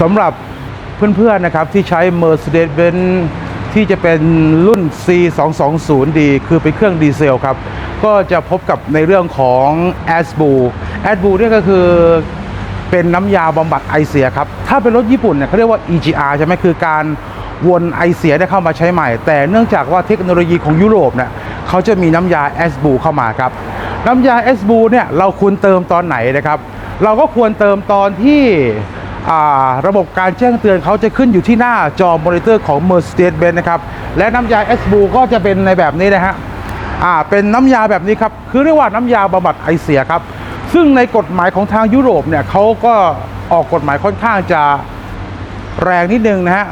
สำหรับเพื่อนๆนะครับที่ใช้ Mercedes-Benz ที่จะเป็นรุ่น C220D คือเป็นเครื่องดีเซลครับ ก็จะพบกับในเรื่องของ a s b u a s b u เนี่ยก็คือเป็นน้ำยาบำบัดไอเสียครับ ถ้าเป็นรถญี่ปุ่นเนี่ยเขาเรียกว่า EGR ใช่ไหมคือการวนไอเสียได้เข้ามาใช้ใหม่ แต่เนื่องจากว่าเทคโนโลยีของยุโรปเนี่ยเขาจะมีน้ำยา a s b u เข้ามาครับ น้ำยา a s b u เนี่ยเราควรเติมตอนไหนนะครับ เราก็ควรเติมตอนที่ ระบบการแจ้งเตือนเขาจะขึ้นอยู่ที่หน้าจอมอนิเตอร์ของ Mercedes-Benz นะครับ และน้ำยา s b ก็จะเป็นในแบบนี้นะฮะเป็นน้ำยาแบบนี้ครับ คือเรียกว่าน้ำยาบำบัดไอเสียครับ ซึ่งในกฎหมายของทางยุโรปเนี่ยเขาก็ออกกฎหมายค่อนข้างจะแรงนิดนึงนะฮะ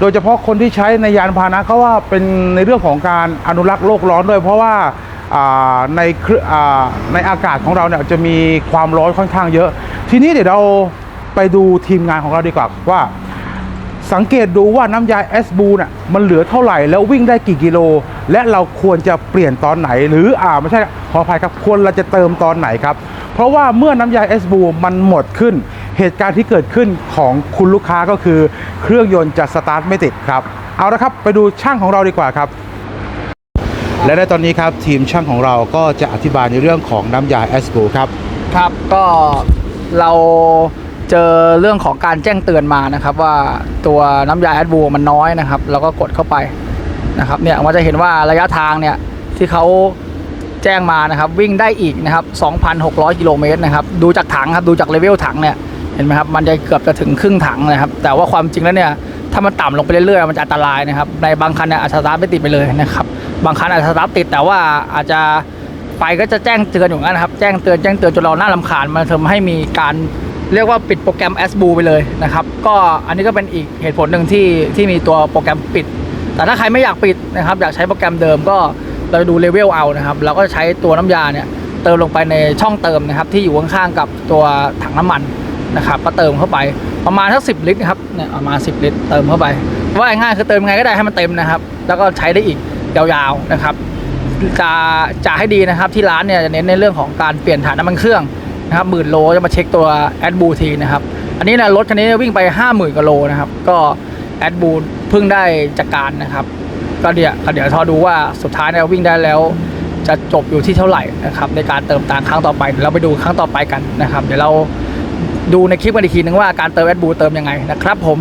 โดยเฉพาะคนที่ใช้ในยานพาหนะเขาว่าเป็นในเรื่องของการอนุรักษ์โลกร้อนด้วย เพราะว่าในเครือในอากาศของเราเนี่ยจะมีความร้อนค่อนข้างเยอะ ทีนี้เดี๋ยวเรา ไปดูทีมงานของเราดีกว่าว่า สังเกตดูว่าน้ำยา s อสบูน่ะมันเหลือเท่าไหร่แล้ววิ่งได้กี่กิโล และเราควรจะเปลี่ยนตอนไหน หรืออ่าไม่ใช่ขออภัยครับควรเราจะเติมตอนไหนครับ เพราะว่าเมื่อน้ำยา s อสบูมันหมดขึ้น เหตุการณ์ที่เกิดขึ้นของคุณลูกค้าก็คือ เครื่องยนต์จะสตาร์ทไม่ติดครับเอาละครับไปดูช่างของเราดีกว่าครับและในตอนนี้ครับทีมช่างของเราก็จะอธิบายในเรื่องของน้ำยา s อสบูครับ ครับก็เรา เจอเรื่องของการแจ้งเตือนมานะครับ ว่าตัวน้ำยาแอดบูมันน้อยนะครับเราก็กดเข้าไปนะครับเนี่ยมันจะเห็นว่าระยะทางเนี่ยที่เขาแจ้งมานะครับ วิ่งได้อีกนะครับ 2,600 กิโลเมตรนะครับ ดูจากถังครับดูจากเลเวลถังเนี่ยเห็นไหมครับมันจะเกือบจะถึงครึ่งถังนะครับ แต่ว่าความจริงแล้วเนี่ยถ้ามันต่ำลงไปเรื่อยๆมันจะอันตรายนะครับ ในบางคันเนี่ยอาจจะสตาร์ทไม่ติดไปเลยนะครับบางคันอาจจะสตาร์ทติดแต่ว่าอาจจะไฟก็จะแจ้งเตือนอยู่งั้นนะครับ แจ้งเตือนแจ้งเตือนจนเราหน้าลำคาญมันทำให้มีการ เรียกว่าปิดโปรแกรม s b u ไปเลยนะครับ ก็อันนี้ก็เป็นอีกเหตุผลหนึ่งที่ที่มีตัวโปรแกรมปิด แต่ถ้าใครไม่อยากปิดนะครับอยากใช้โปรแกรมเดิมก็เราดูเลเวลเอานะครับเราก็ใช้ตัวน้ำยาเนี่ยเติมลงไปในช่องเติมนะครับที่อยู่ข้างๆกับตัวถังน้ำมันนะครับก็เติมเข้าไปประมาณสักสิลิตรนะครับเนี่ยประมาณ 10 ลิตรเติมเข้าไปว่าง่ายคือเติมยังไงก็ได้ให้มันเต็มนะครับ แล้วก็ใช้ได้อีกยาวๆนะครับจะจะให้ดีนะครับที่ร้านเนี่ยจะเน้นในเรื่องของการเปลี่ยนถ่านน้ำมันเครื่อง นะครับหมื่นโลจะมาเช็คตัวแอดบูทีนะครับ อันนี้นะรถคันนี้วิ่งไป 5 0,000กว่าโลนะครับ ก็แอดบูเพิ่งได้จากการนะครับ ก็เดี๋ยวก็เดี๋ยวทอดูว่าสุดท้ายเนี่ยวิ่งได้แล้วจะจบอยู่ที่เท่าไหร่นะครับในการเติมตางครั้งต่อไปเดี๋ยวเราไปดูครั้งต่อไปกันนะครับ เดี๋ยวเราดูในคลิปกันอีกทีนึงว่าการเติมแอดบูเติมยังไงนะครับผม